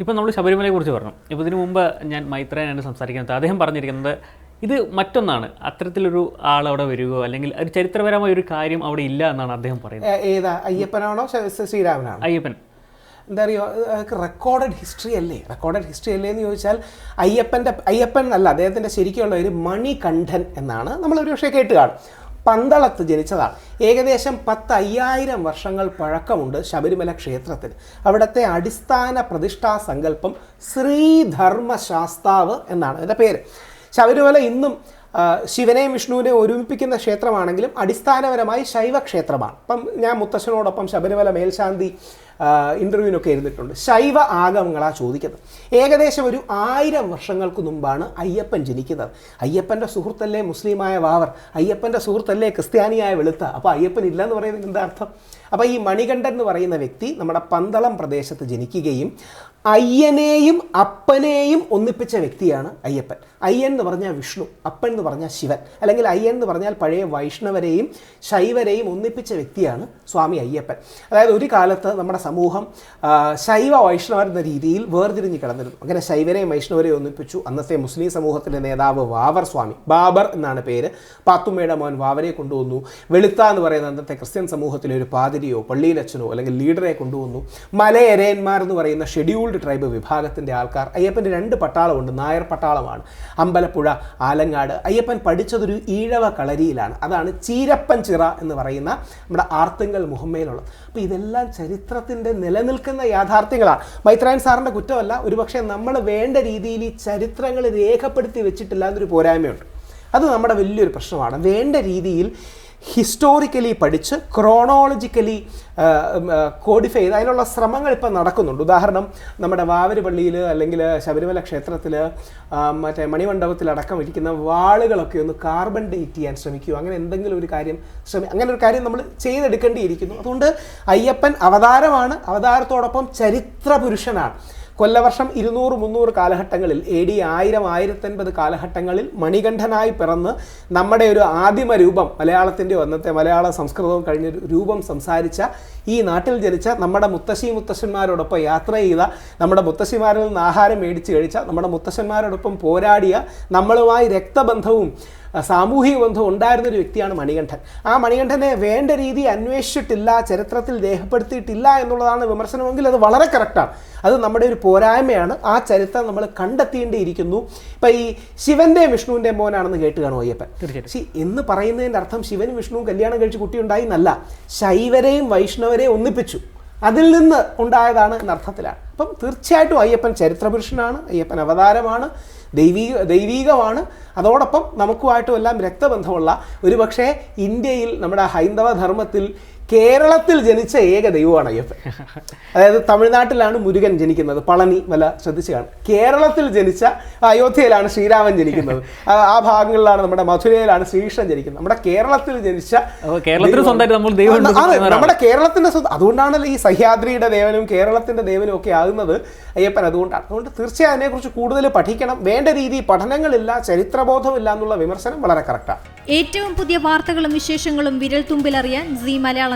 ഇപ്പം നമ്മൾ ശബരിമലയെ കുറിച്ച് പറഞ്ഞു. ഇപ്പോൾ ഇതിനു മുമ്പ് ഞാൻ മൈത്രേനാണ് സംസാരിക്കുന്നത്. അദ്ദേഹം പറഞ്ഞിരിക്കുന്നത് ഇത് മറ്റൊന്നാണ്. അത്തരത്തിലൊരു ആൾ അവിടെ വരികയോ അല്ലെങ്കിൽ ഒരു ചരിത്രപരമായ ഒരു കാര്യം അവിടെ ഇല്ല എന്നാണ് അദ്ദേഹം പറയുന്നത്. ഏതാ? അയ്യപ്പനാണോ ശ്രീരാമനാണോ? അയ്യപ്പൻ. എന്താ പറയുക റെക്കോർഡഡ് ഹിസ്റ്ററി അല്ലേ? റെക്കോർഡഡ് ഹിസ്റ്ററി അല്ലേ എന്ന് ചോദിച്ചാൽ അയ്യപ്പന്റെ അയ്യപ്പൻ അല്ല അദ്ദേഹത്തിന്റെ ശരിക്കുള്ള ഒരു മണികണ്ഠൻ എന്നാണ്. നമ്മൾ ഒരു പക്ഷേ കേട്ട് കാണും. പന്തളത്ത് ജനിച്ചതാണ്. ഏകദേശം പത്ത് അയ്യായിരം വർഷങ്ങൾ പഴക്കമുണ്ട് ശബരിമല ക്ഷേത്രത്തിന്. അവിടുത്തെ അടിസ്ഥാന പ്രതിഷ്ഠാ സങ്കല്പം ശ്രീധർമ്മശാസ്താവ് എന്നാണ് അതിന്റെ പേര്. ശബരിമല ഇന്നും ശിവനെയും വിഷ്ണുവിനെയും ഒരുമിപ്പിക്കുന്ന ക്ഷേത്രമാണെങ്കിലും അടിസ്ഥാനപരമായി ശൈവ ക്ഷേത്രമാണ് അപ്പം ഞാൻ മുത്തശ്ശനോടൊപ്പം ശബരിമല മേൽശാന്തി ഇന്റർവ്യൂവിനൊക്കെ ഇരുന്നിട്ടുണ്ട്. ശൈവ ആഗമങ്ങളാണ് ചോദിക്കുന്നത്. ഏകദേശം ഒരു ആയിരം വർഷങ്ങൾക്ക് മുമ്പാണ് അയ്യപ്പൻ ജനിക്കുന്നത്. അയ്യപ്പന്റെ സുഹൃത്തല്ലേ മുസ്ലിമായ വാവർ? അയ്യപ്പന്റെ സുഹൃത്തല്ലേ ക്രിസ്ത്യാനിയായ വെളുത്ത? അപ്പോൾ അയ്യപ്പൻ ഇല്ലെന്ന് പറയുന്നത് എന്താ അർത്ഥം? അപ്പോൾ ഈ മണികണ്ഠൻ എന്ന് പറയുന്ന വ്യക്തി നമ്മുടെ പന്തളം പ്രദേശത്ത് ജനിക്കുകയും അയ്യനെയും അപ്പനെയും ഒന്നിപ്പിച്ച വ്യക്തിയാണ് അയ്യപ്പൻ. അയ്യൻ എന്ന് പറഞ്ഞാൽ വിഷ്ണു അപ്പൻ എന്ന് പറഞ്ഞാൽ ശിവൻ. അല്ലെങ്കിൽ അയ്യൻ എന്ന് പറഞ്ഞാൽ പഴയ വൈഷ്ണവരെയും ശൈവരെയും ഒന്നിപ്പിച്ച വ്യക്തിയാണ് സ്വാമി അയ്യപ്പൻ. അതായത് ഒരു കാലത്ത് നമ്മുടെ സമൂഹം ശൈവ വൈഷ്ണവർ എന്ന രീതിയിൽ വേർതിരിഞ്ഞ് കിടന്നിരുന്നു. അങ്ങനെ ശൈവരെയും വൈഷ്ണവരെയും ഒന്നിപ്പിച്ചു. അന്നത്തെ മുസ്ലിം സമൂഹത്തിന്റെ നേതാവ് വാവർ സ്വാമി ബാബർ എന്നാണ് പേര്. പാത്തുമ്മയുടെ മോൻ വാവരെ കൊണ്ടുവന്നു. വെളുത്ത എന്ന് പറയുന്ന അന്നത്തെ ക്രിസ്ത്യൻ സമൂഹത്തിലെ ഒരു പാതിരിയോ പള്ളിയിലച്ഛനോ അല്ലെങ്കിൽ ലീഡറെ കൊണ്ടുവന്നു. മലയരയന്മാർ എന്ന് പറയുന്ന ഷെഡ്യൂൾഡ് ട്രൈബ് വിഭാഗത്തിന്റെ ആൾക്കാർ അയ്യപ്പന്റെ രണ്ട് പട്ടാളമുണ്ട്. നായർ പട്ടാളമാണ്. അമ്പലപ്പുഴ ആലങ്ങാട്. അയ്യപ്പൻ പഠിച്ചതൊരു ഈഴവ കളരിയിലാണ്. അതാണ് ചീരപ്പൻ ചിറ എന്ന് പറയുന്ന നമ്മുടെ ആർത്തുങ്കൽ മുഹമ്മയിലുള്ളത് അപ്പോൾ ഇതെല്ലാം ചരിത്രത്തിന്റെ നിലനിൽക്കുന്ന യാഥാർത്ഥ്യങ്ങളാണ്. മൈത്രായൻ സാറിന്റെ കുറ്റമല്ല ഒരുപക്ഷെ നമ്മൾ വേണ്ട രീതിയിൽ ഈ ചരിത്രങ്ങൾ രേഖപ്പെടുത്തി വെച്ചിട്ടില്ല എന്നൊരു പോരായ്മയുണ്ട്. അത് നമ്മുടെ വലിയൊരു പ്രശ്നമാണ്. വേണ്ട രീതിയിൽ ഹിസ്റ്റോറിക്കലി പഠിച്ച് ക്രോണോളജിക്കലി കോഡിഫൈ ചെയ്ത് അതിനുള്ള ശ്രമങ്ങൾ ഇപ്പം നടക്കുന്നുണ്ട്. ഉദാഹരണം നമ്മുടെ വാവര് പള്ളിയിൽ അല്ലെങ്കിൽ ശബരിമല ക്ഷേത്രത്തിൽ മറ്റേ മണിമണ്ഡപത്തിലടക്കം ഇരിക്കുന്ന വാളുകളൊക്കെ ഒന്ന് കാർബൺ ഡേറ്റ് ചെയ്യാൻ ശ്രമിക്കുക അങ്ങനെ എന്തെങ്കിലും ഒരു കാര്യം ശ്രമി അങ്ങനെ ഒരു കാര്യം നമ്മൾ ചെയ്തെടുക്കേണ്ടിയിരിക്കുന്നു. അതുകൊണ്ട് അയ്യപ്പൻ അവതാരമാണ്. അവതാരത്തോടൊപ്പം ചരിത്ര പുരുഷനാണ് കൊല്ലവർഷം ഇരുന്നൂറ് മുന്നൂറ് കാലഘട്ടങ്ങളിൽ എ ഡി ആയിരം ആയിരത്തൻപത് കാലഘട്ടങ്ങളിൽ മണികണ്ഠനായി പിറന്ന് നമ്മുടെ ഒരു ആദിമ രൂപം മലയാളത്തിന്റെ അന്നത്തെ മലയാള സംസ്കൃതവും കഴിഞ്ഞ രൂപം സംസാരിച്ച ഈ നാട്ടിൽ ജനിച്ച നമ്മുടെ മുത്തശ്ശി മുത്തശ്ശന്മാരോടൊപ്പം യാത്ര ചെയ്ത നമ്മുടെ മുത്തശ്ശിമാരിൽ നിന്ന് ആഹാരം മേടിച്ച് കഴിച്ച നമ്മുടെ മുത്തശ്ശന്മാരോടൊപ്പം പോരാടിയ നമ്മളുമായി രക്തബന്ധവും സാമൂഹിക ബന്ധം ഉണ്ടായിരുന്ന ഒരു വ്യക്തിയാണ് മണികണ്ഠൻ. ആ മണികണ്ഠനെ വേണ്ട രീതി അന്വേഷിച്ചിട്ടില്ല ചരിത്രത്തിൽ രേഖപ്പെടുത്തിയിട്ടില്ല എന്നുള്ളതാണ് വിമർശനമെങ്കിൽ അത് വളരെ കറക്റ്റാണ് അത് നമ്മുടെ ഒരു പോരായ്മയാണ്. ആ ചരിത്രം നമ്മൾ കണ്ടെത്തേണ്ടിയിരിക്കുന്നു ഇപ്പം ഈ ശിവന്റെയും വിഷ്ണുവിന്റെയും മോനാണെന്ന് കേട്ട് കാണും അയ്യപ്പൻ? തീർച്ചയായിട്ടും. എന്ന് പറയുന്നതിന്റെ അർത്ഥം ശിവനും വിഷ്ണുവും കല്യാണം കഴിച്ച് കുട്ടിയുണ്ടായി എന്നല്ല. ശൈവരെയും വൈഷ്ണവരെയും ഒന്നിപ്പിച്ചു. അതിൽ നിന്ന് ഉണ്ടായതാണ് എന്നർത്ഥത്തിലാണ്. അപ്പം തീർച്ചയായിട്ടും അയ്യപ്പൻ ചരിത്രപുരുഷനാണ് അയ്യപ്പൻ അവതാരമാണ്. ദൈവീക ദൈവീകമാണ്. അതോടൊപ്പം നമുക്കുമായിട്ടും എല്ലാം രക്തബന്ധമുള്ള ഒരുപക്ഷെ ഇന്ത്യയിൽ നമ്മുടെ ഹൈന്ദവ ധർമ്മത്തിൽ കേരളത്തിൽ ജനിച്ച ഏക ദൈവമാണ് അയ്യപ്പൻ. അതായത് തമിഴ്നാട്ടിലാണ് മുരുകൻ ജനിക്കുന്നത്. പളനി വല ശ്രദ്ധിച്ചു കാണും കേരളത്തിൽ ജനിച്ച അയോധ്യയിലാണ് ശ്രീരാമൻ ജനിക്കുന്നത്. ആ ഭാഗങ്ങളിലാണ് നമ്മുടെ മധുരയിലാണ് ശ്രീകൃഷ്ണൻ ജനിക്കുന്നത്. നമ്മുടെ കേരളത്തിൽ ജനിച്ച. നമ്മുടെ കേരളത്തിന്റെ സ്വന്തം അതുകൊണ്ടാണല്ലോ ഈ സഹ്യാദ്രിയുടെ ദേവനും കേരളത്തിന്റെ ദേവനും ഒക്കെ ആകുന്നത് അയ്യപ്പൻ. അതുകൊണ്ടാണ്. അതുകൊണ്ട് തീർച്ചയായും അതിനെക്കുറിച്ച് കൂടുതൽ പഠിക്കണം. വേണ്ട രീതി പഠനങ്ങളില്ല ചരിത്രബോധമില്ല എന്നുള്ള വിമർശനം വളരെ കറക്റ്റാണ് ഏറ്റവും പുതിയ വാർത്തകളും വിശേഷങ്ങളും വിരൽ തുമ്പിലറിയാൻ സി മലയാളം